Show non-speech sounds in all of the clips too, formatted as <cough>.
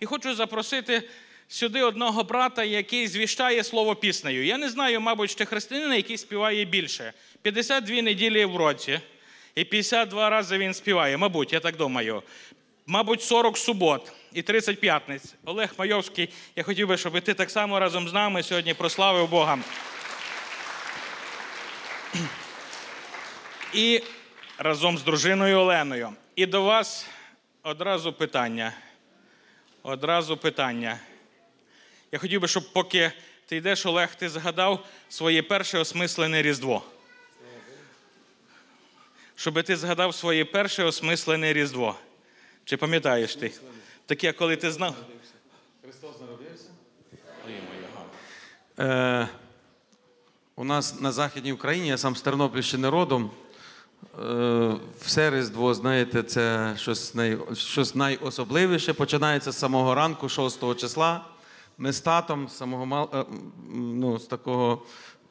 і хочу запросити сюди одного брата, який звіщає слово піснею. Я не знаю, мабуть, ще християнина, який співає більше. 52 неділі в році, і 52 рази він співає. Мабуть, я так думаю. Мабуть, 40 субот і 30 п'ятниць. Олег Майовський, я хотів би, щоб ти так само разом з нами сьогодні прославив Бога. І разом з дружиною Оленою. І до вас одразу питання. Одразу питання. Я хотів би, щоб поки ти йдеш, Олег, ти згадав своє перше осмислене Різдво. Щоб ти згадав своє перше осмислене Різдво. Чи пам'ятаєш ти? Таке, коли ти знав. Христос народився. Е, у нас на Західній Україні, я сам з Тернопільщини родом. Е, все Різдво, знаєте, це щось, най, щось найособливіше. Починається з самого ранку, 6 числа. Ми з татом з самого мал, е, ну, з такого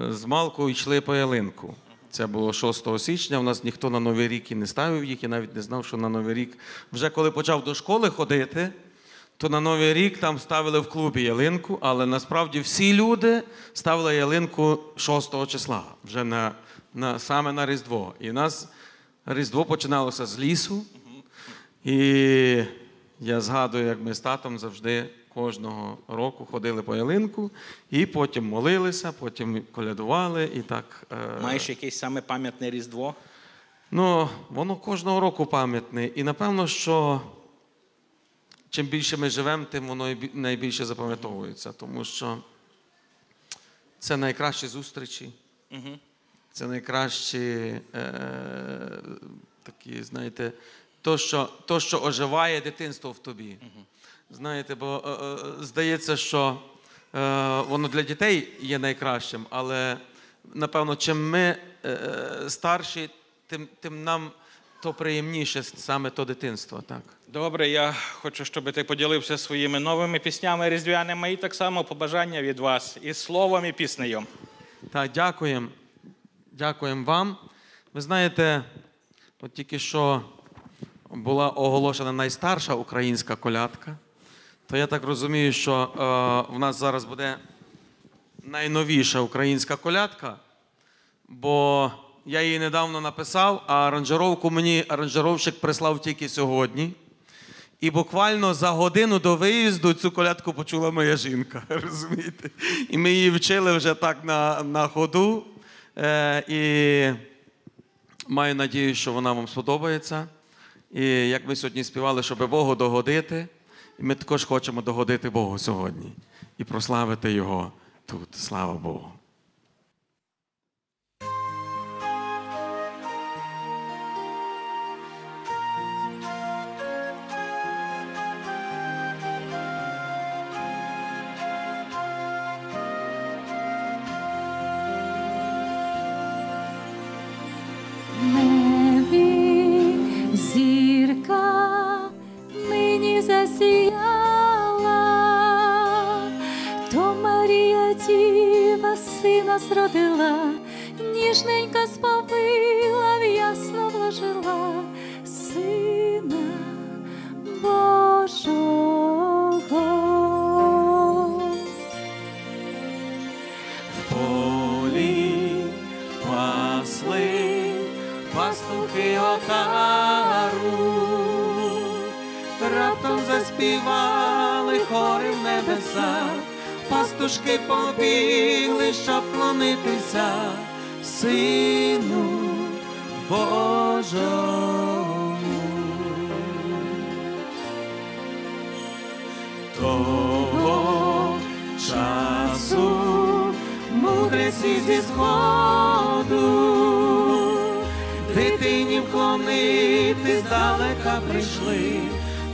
е, з малку йшли по ялинку. Це було 6 січня. У нас ніхто на Новий рік і не ставив їх, і навіть не знав, що на Новий рік. Вже коли почав до школи ходити, то на Новий рік там ставили в клубі ялинку, але насправді всі люди ставили ялинку 6 числа, вже на, на, саме на Різдво. І нас Різдво починалося з лісу. І я згадую, як ми з татом завжди кожного року ходили по ялинку, і потім молилися, потім колядували і так. е, Маєш якесь саме пам'ятне Різдво? Ну, воно кожного року пам'ятне. І напевно, що чим більше ми живемо, тим воно найбільше запам'ятовується. Тому що це найкращі зустрічі, Угу. Це найкращі е, такі, знаєте, то що, то, що оживає дитинство в тобі. Знаєте, бо е, е, здається, що е, воно для дітей є найкращим, але напевно, чим ми е, старші, тим, тим нам то приємніше саме то дитинство. Так. Добре, я хочу, щоб ти поділився своїми новими піснями різдвяними і так само побажання від вас із словом і піснею. Так, дякуємо. Дякуємо вам. Ви знаєте, от тільки що була оголошена найстарша українська колядка, то я так розумію, що е, в нас зараз буде найновіша українська колядка, бо я її недавно написав, а аранжировку мені аранжировщик прислав тільки сьогодні. І буквально за годину до виїзду цю колядку почула моя жінка. <laughs> Розумієте? І ми її вчили вже так на, на ходу. Е, і маю надію, що вона вам сподобається. І як ми сьогодні співали, щоб Богу догодити, і ми також хочемо догодити Богу сьогодні і прославити Його тут. Слава Богу. Сина зродила, ніжненько сповила, в ясно вложила сина Божого. В полі пасли пастухи отару, раптом заспівали хори в небеса, пастушки побігли, щоб клонитися сину Божому. Того часу мудреці зі сходу, дитині вклонити здалека прийшли,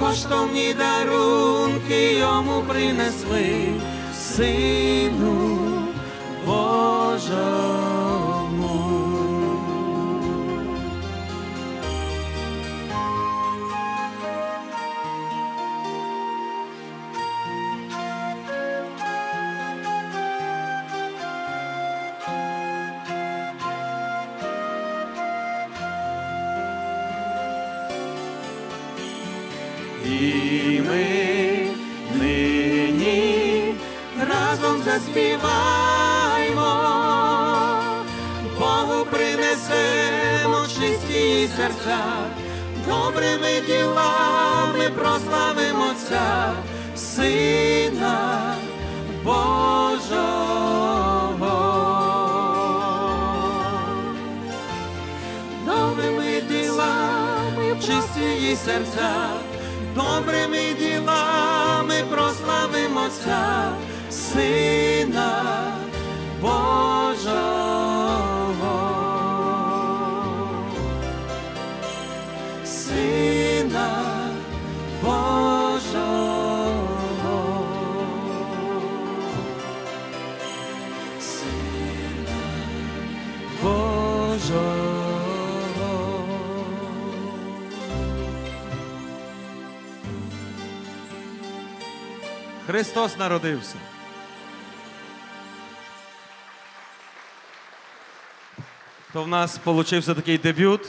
коштовні дарунки йому принесли, сину Божому. Заспіваймо, Богу принесемо чисті серця, добрими ділами прославимо Отця, Сина Божого. Добрими ділами чисті серця, добрими ділами прославимо Отця, Сина Божого. Сина Божого. Сина Божого. Христос народився. То в нас получився такий дебют.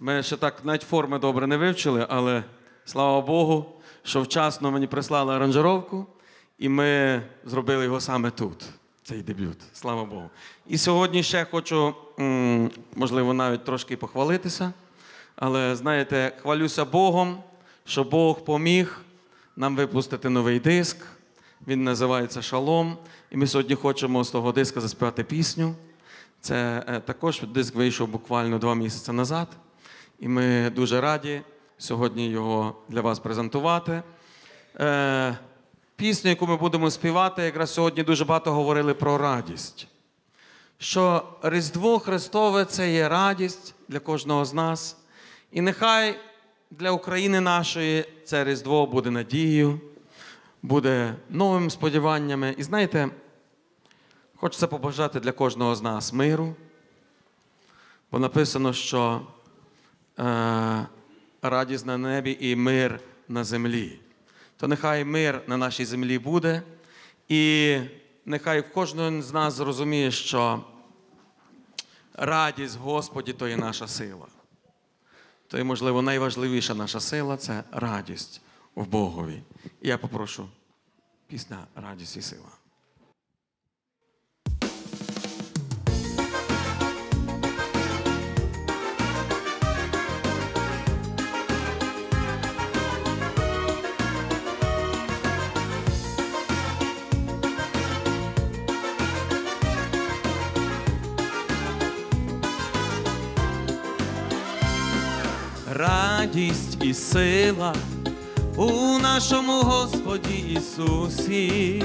Ми ще так навіть форми добре не вивчили, але слава Богу, що вчасно мені прислали аранжировку, і ми зробили його саме тут. Цей дебют. Слава Богу. І сьогодні ще хочу, можливо, навіть трошки похвалитися. Але знаєте, хвалюся Богом, що Бог поміг нам випустити новий диск. Він називається Шалом. І ми сьогодні хочемо з того диска заспівати пісню. Це е, також диск вийшов буквально два місяці назад. І ми дуже раді сьогодні його для вас презентувати. Е, пісню, яку ми будемо співати, якраз сьогодні дуже багато говорили про радість. Що Різдво Христове це є радість для кожного з нас. І нехай для України нашої це Різдво буде надією, буде новими сподіваннями. І знаєте, хочеться побажати для кожного з нас миру, бо написано, що е, радість на небі і мир на землі. То нехай мир на нашій землі буде, і нехай кожен з нас зрозуміє, що радість Господі то є наша сила. То є, можливо, найважливіша наша сила це радість в Богові. І я попрошу пісня Радість і сила. Радість і сила у нашому Господі Ісусі.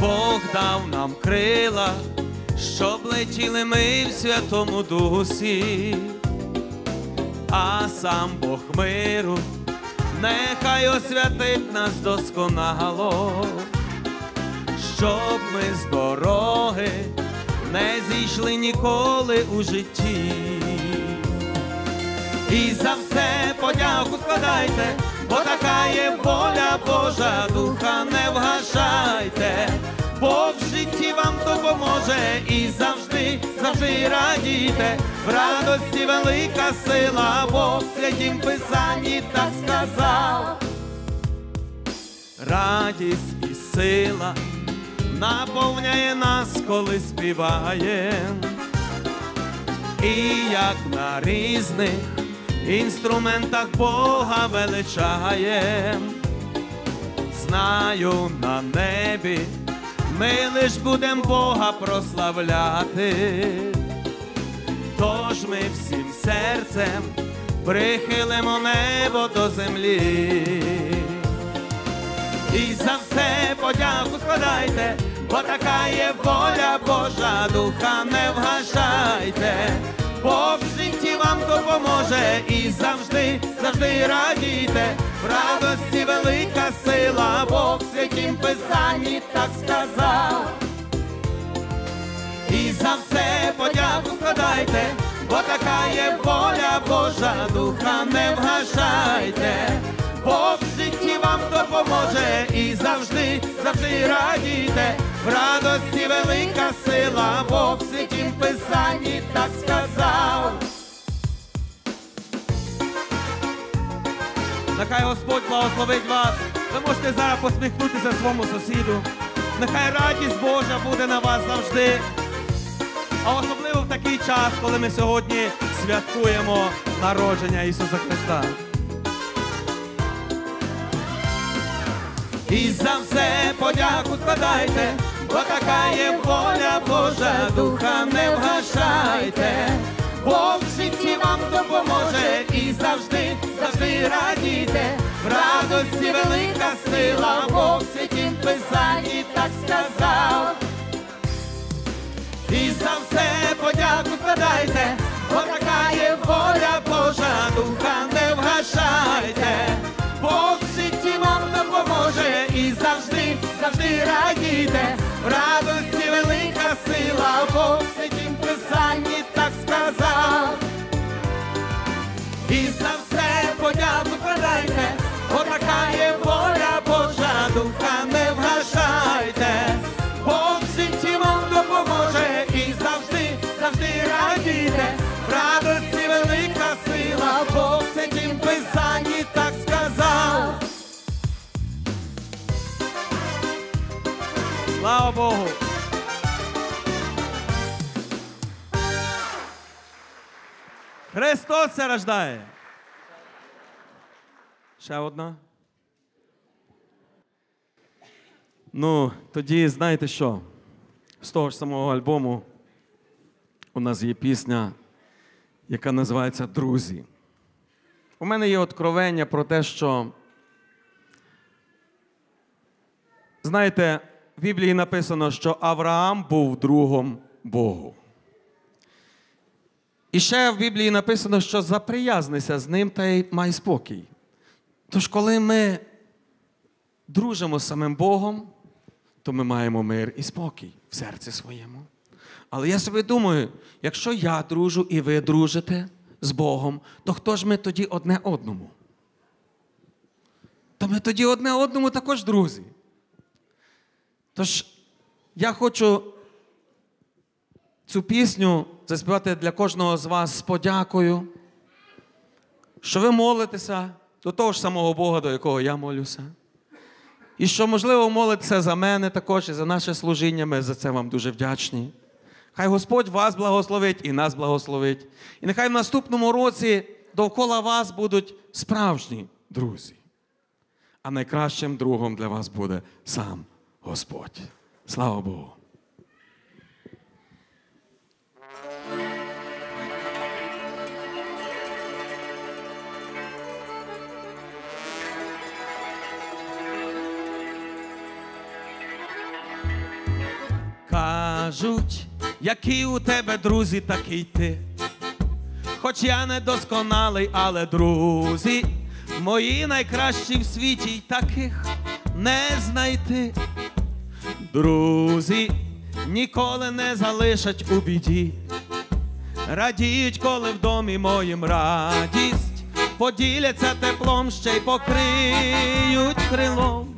Бог дав нам крила, щоб летіли ми в Святому Дусі, а сам Бог миру, нехай освятить нас досконало, щоб ми з дороги не зійшли ніколи у житті. І за все подяку складайте, бо така є воля Божа, духа не вгашайте, Бог в житті вам допоможе і завжди, завжди радійте, в радості велика сила, Бог в святім Писанні так сказав. Радість і сила наповняє нас, коли співаєм. І як на різних інструментах Бога величаєм. Знаю на небі, ми лиш будем Бога прославляти. Тож ми всім серцем прихилимо небо до землі. І за все подяку складайте, бо така є воля Божа, духа не вгашайте, Бог в житті вам допоможе і завжди, завжди радійте, в радості велика сила, Бог в святім Писанні так сказав. І за все подяку складайте, бо така є воля Божа, духа не вгашайте, Бог вам допоможе і завжди, завжди радійте, в радості велика сила, в святім Писанні так сказав. Нехай Господь благословить вас. Ви можете зараз посміхнутися своєму сусіду. Нехай радість Божа буде на вас завжди. А особливо в такий час, коли ми сьогодні святкуємо народження Ісуса Христа. І за все подяку складайте, бо така є воля Божа, духа не вгашайте. Бог в житті вам допоможе і завжди, завжди радійте. В радості велика сила, Бог Богу! Христос се рождає. Ще одна. Ну, тоді знаєте що? З того ж самого альбому у нас є пісня, яка називається Друзі. У мене є откровення про те, що, знаєте, в Біблії написано, що Авраам був другом Богу. І ще в Біблії написано, що заприязнися з ним та й май спокій. Тож, коли ми дружимо з самим Богом, то ми маємо мир і спокій в серці своєму. Але я собі думаю, якщо я дружу і ви дружите з Богом, то хто ж ми тоді одне одному? То ми тоді одне одному також друзі. Тож я хочу цю пісню заспівати для кожного з вас з подякою, що ви молитеся до того ж самого Бога, до якого я молюся. І що, можливо, молитеся за мене також і за наше служіння. Ми за це вам дуже вдячні. Хай Господь вас благословить і нас благословить. І нехай в наступному році довкола вас будуть справжні друзі. А найкращим другом для вас буде сам Господь. Слава Богу! Кажуть, які у тебе друзі, такий ти. Хоч я не досконалий, але друзі, мої найкращі в світі й таких не знайти. Друзі ніколи не залишать у біді. Радіють, коли в домі моїм радість, поділяться теплом, ще й покриють крилом.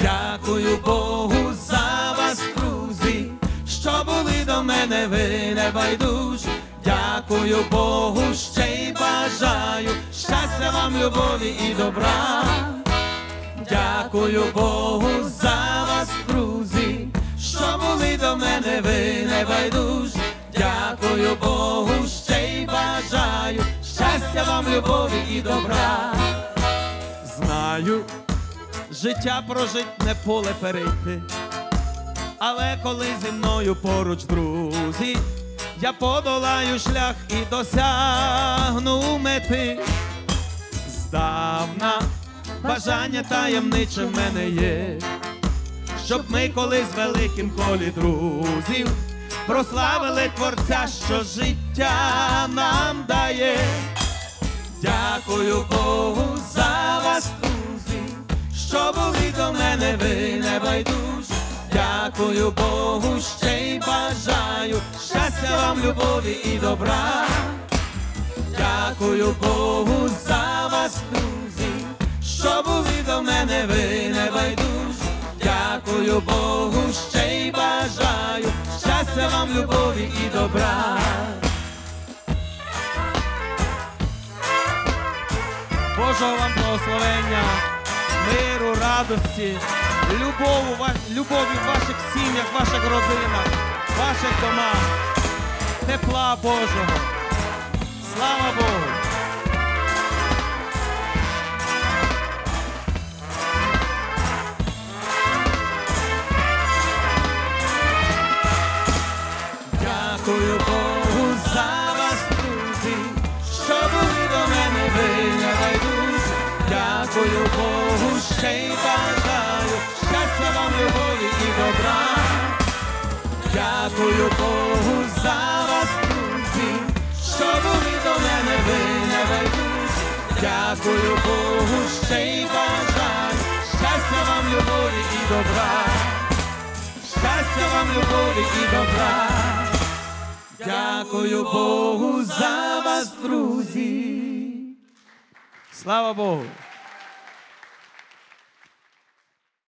Дякую Богу за вас, друзі, що були до мене ви не байдужі. Дякую Богу, ще й бажаю щастя вам, любові і добра. Дякую Богу за мене ви не байдужі. Дякую Богу, ще й бажаю щастя вам, любові і добра. Знаю, життя прожить не поле перейти. Але коли зі мною поруч друзі, я подолаю шлях і досягну мети. Здавна бажання таємниче в мене є, щоб ми колись в великім колі друзів прославили Творця, що життя нам дає. Дякую Богу за вас, друзі, що були до мене ви не байдужі. Дякую Богу, ще й бажаю щастя вам, любові і добра. Дякую Богу за вас, друзі, що були до мене ви не байдужі. Дякую Богу, ще й бажаю щастя вам, любові і добра. Божого вам благословення, миру, радості любові, в ваших сім'ях, ваших родинах, ваших домах, тепла Божого. Слава Богу! Дякую Богу за вас, друзі, що були до мене ви небайдужі. Дякую Богу, ще й бажаю щастя вам, любові і добра. Дякую Богу за вас, друзі, що були до мене ви небайдужі. Дякую Богу, ще й бажаю щастя вам, любові і добра. Щастя вам, любові і добра. Дякую Богу за вас, друзі. Слава Богу.